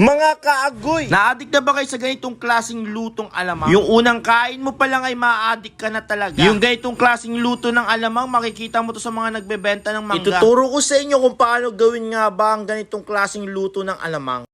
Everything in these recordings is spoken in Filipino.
Mga kaagoy! Naadik na ba kayo sa ganitong klaseng lutong alamang? Yung unang kain mo pa lang ay maadik ka na talaga. Yung ganitong klaseng luto ng alamang, makikita mo to sa mga nagbebenta ng mangga. Ituturo ko sa inyo kung paano gawin nga ba ang ganitong klaseng luto ng alamang.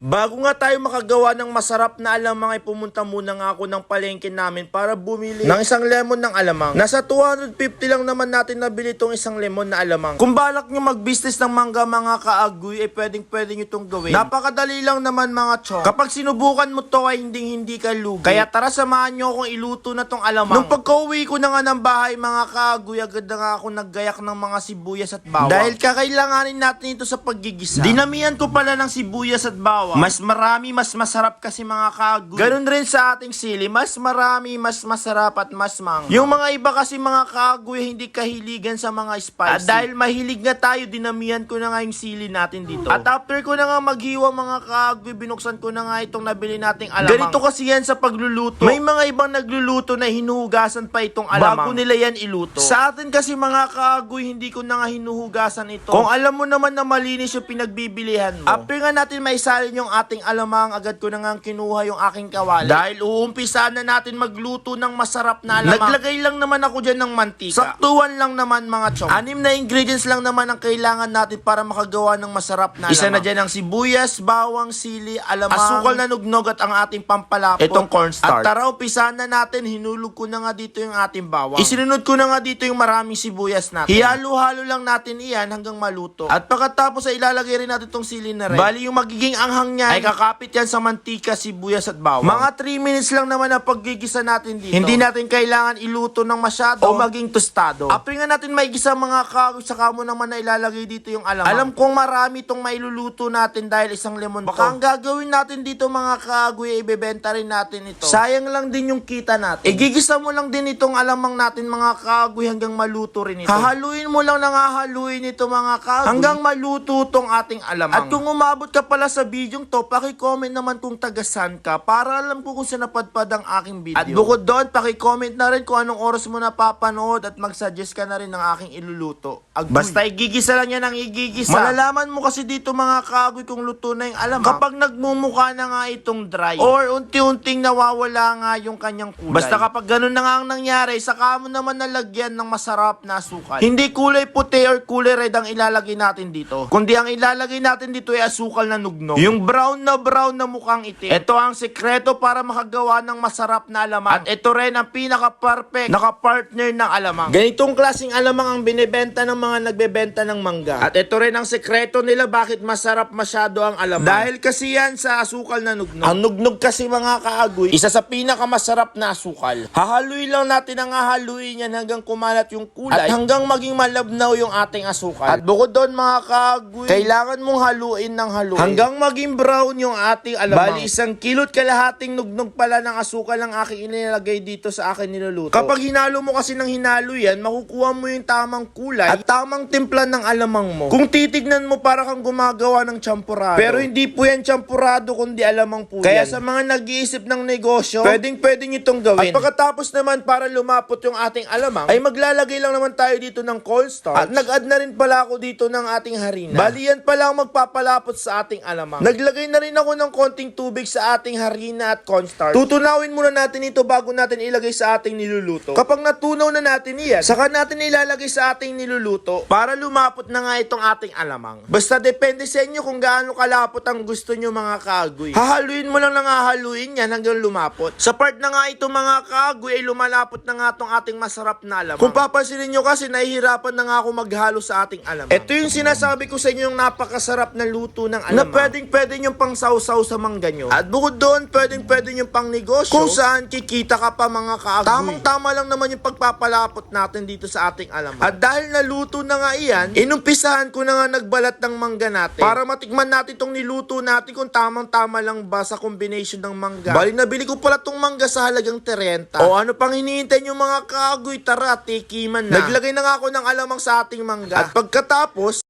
Bago nga tayo makagawa ng masarap na alamang ay pumunta muna nga ako ng palengke namin para bumili ng isang lemon ng alamang. Nasa 250 lang naman natin nabili itong isang lemon na alamang. Kung balak nyo mag-business ng mangga mga kaagoy ay pwedeng pwede nyo itong gawin. Napakadali lang naman mga chong. Kapag sinubukan mo to ay hindi hindi ka lugi. Kaya tara samahan nyo akong iluto na tong alamang. Nung pagka-uwi ko na nga ng bahay mga kaagoy agad na nga ako naggayak ng mga sibuyas at bawang. Dahil kakailanganin natin ito sa paggigisa. Dinamihan ko pala ng sibuyas at bawang. Mas marami, mas masarap kasi mga kagoy. Ganun rin sa ating sili. Mas marami, mas masarap at mas mang. Yung mga iba kasi mga kagoy hindi kahiligan sa mga spicy. At dahil mahilig nga tayo, dinamihan ko na nga yung sili natin dito. At after ko na nga maghiwa mga kagoy, binuksan ko na nga itong nabili nating alamang. Ganito kasi yan sa pagluluto. May mga ibang nagluluto na hinuhugasan pa itong alamang. Bago nila yan iluto. Sa atin kasi mga kagoy, hindi ko na nga hinuhugasan ito. Kung alam mo naman na malinis yung pinagbibilihan mo. After nga natin maisalin yung ating alamang, agad ko na nga kinuha yung aking kawali. Dahil uumpisa na natin magluto ng masarap na alamang. Naglagay lang naman ako dyan ng mantika. Saktuan lang naman mga chong. Anim na ingredients lang naman ang kailangan natin para makagawa ng masarap na alamang. Isa na dyan ang sibuyas, bawang, sili, alamang, asukal na nugnog at ang ating pampalapot. Itong cornstarch. At tara, umpisahan na natin. Hinulog ko na nga dito yung ating bawang. Isinunod ko na nga dito yung maraming sibuyas natin. Hihalo-halo lang natin iyan hanggang maluto. At pagkatapos ay ilalagay rin natin itong sili na rin. Bali yung magiging anghang niya ay kakapit yan sa mantika, sibuyas at bawang. Mga 3 minutes lang naman ang paggigisa natin dito. Hindi natin kailangan iluto ng masyado o maging tostado. Nga natin maigisa mga kagoy, saka mo naman na ilalagay dito yung alamang. Alam kong marami itong mailuluto natin dahil isang lemon Baka ang gagawin natin dito mga kagoy, ay ibebenta rin natin ito. Sayang lang din yung kita natin. Igigisa mo lang din itong alamang natin mga kagoy hanggang maluto rin ito. Hahaluin mo lang nang hahaluin ito mga kagoy. Hanggang maluto tong ating alamang. At kung umabot ka pala sa bidyong to, paki-comment naman kung tagasan ka para alam ko kung saan napadpad ang aking video. At bukod doon, paki-comment na rin kung anong oras mo napapanood at mag-suggest ka na rin ng aking iluluto. Agoy. Basta igigisa lang yan ang igigisa. Malalaman mo kasi dito mga kagoy kung luto na yung alamang kapag nagmumukha na nga itong dry or unti-unting nawawala nga yung kanyang kulay. Basta kapag ganun na nga ang nangyari, saka mo naman nalagyan ng masarap na asukal. Hindi kulay puti or kulay red ang ilalagay natin dito. Kundi ang ilalagay natin dito ay asukal na nugnog. Yung brown na brown na mukhang itim. Ito ang sekreto para makagawa ng masarap na alamang. At ito rin ang pinaka-perfect naka-partner ng alamang. Ganitong klaseng alamang ang binebenta ng mga nagbebenta ng mangga. At ito rin ang sekreto nila bakit masarap masyado ang alamang. Dahil kasi yan sa asukal na nugnog. Ang nugnog kasi mga kaagoy, isa sa pinakamasarap na asukal. Hahaluin lang natin ang hahaluin yan hanggang kumalat yung kulay at hanggang maging malabnaw yung ating asukal. At bukod doon mga kaagoy, kailangan mong haluin ng haluin hanggang maging brown yung ating alamang. Bali isang kilot kalahating nugnog pala ng asukal ang aking inilagay dito sa akin niluluto. Kapag hinalo mo kasi ng hinalo yan, makukuha mo yung tamang kulay at tamang timpla ng alamang mo. Kung titignan mo para kang gumagawa ng champurado. Pero hindi po yan champurado kundi alamang po Kaya sa mga nag-iisip ng negosyo, pwedeng pwede nyo itong gawin. At pagkatapos naman para lumapot yung ating alamang, ay maglalagay lang naman tayo dito ng cornstarch. At nag-add na rin pala ako dito ng ating harina. Bali yan pala ang magpapalapot sa ating alamang. Naglagay na rin ako ng konting tubig sa ating harina at cornstarch. Tutunawin muna natin ito bago natin ilagay sa ating niluluto. Kapag natunaw na natin iyan, saka natin ilalagay sa ating niluluto para lumapot na nga itong ating alamang. Basta depende sa inyo kung gaano kalapot ang gusto nyo mga kagoy. Hahaluin mo lang ng hahaluin yan hanggang lumapot. Sa part na nga ito mga kagoy ay lumalapot na nga itong ating masarap na alamang. Kung papansinin nyo kasi nahihirapan na nga ako maghalo sa ating alamang. Ito yung sinasabi ko sa inyo yung napakasarap na luto ng alamang. Na pwedeng pwede nyo pang sausaw sa mangga nyo. At bukod doon, pwedeng pwede nyo pang negosyo kung saan kikita ka pa mga kagoy. Tamang tama lang naman yung pagpapalapot natin dito sa ating alamang. At dahil naluto na nga iyan, inumpisahan ko na nga nagbalat ng mangga natin para matikman natin itong niluto natin kung tamang-tama lang ba sa combination ng mangga. Bali, nabili ko pala itong mangga sa halagang 30. O ano pang hinihintay nyo mga kagoy? Tara, tikiman na. Naglagay na nga ako ng alamang sa ating mangga. At pagkatapos,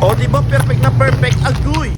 o di ba perfect na perfect agoy?